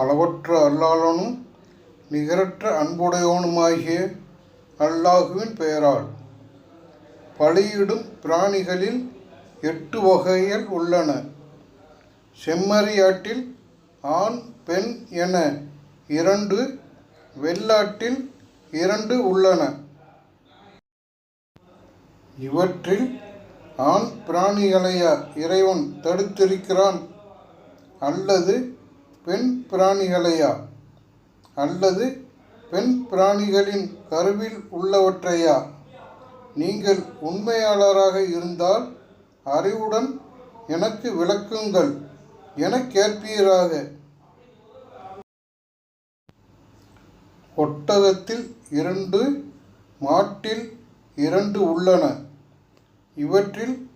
அளவற்ற அல்லாளனும் நிகரற்ற அன்புடையவனுமாகிய அல்லாஹுவின் பெயரால் பலியிடும் பிராணிகளில் எட்டு வகைகள் உள்ளன. செம்மறியாட்டில் ஆண் பெண் என இரண்டு வெள்ளாட்டில் இரண்டு உள்ளன. இவற்றில் ஆண் பிராணிகளையா இறைவன் தடுத்திருக்கிறான் அல்லது பெண் பிராணிகளையா? அல்லது பெண் பிராணிகளின் கருவில் உள்ளவற்றையா? நீங்கள் உண்மையாளராக இருந்தால் அறிவுடன் எனக்கு விளக்குங்கள் என கேட்பீராக. ஒட்டகத்தில் இரண்டு மாட்டில் இரண்டு உள்ளன. இவற்றில்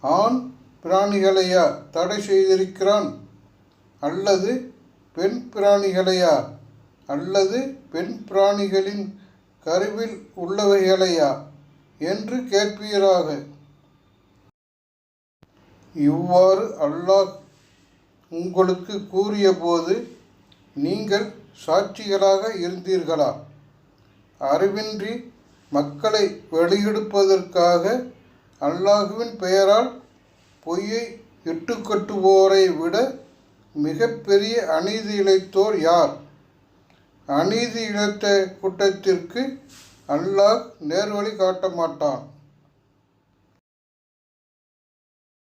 ஆண் பிராணிகளையா தடை செய்திருக்கிறான்? அல்லது பெண் பிராணிகளையா? அல்லது பெண் பிராணிகளின் கருவில் உள்ளவைகளையா? என்று கேட்பீராக. இவ்வாறு அல்லாஹ் உங்களுக்கு கூறியபோது நீங்கள் சாட்சிகளாக இருந்தீர்களா? அறிவின்றி மக்களை வெளியெடுப்பதற்காக அல்லாஹுவின் பெயரால் பொய்யை இட்டுக்கட்டுவோரை விட மிகப்பெரிய அநீதி இழைத்தோர் யார்? அநீதி இழைத்த கூட்டத்திற்கு அல்லாஹ் நேர்வழி காட்ட மாட்டான்.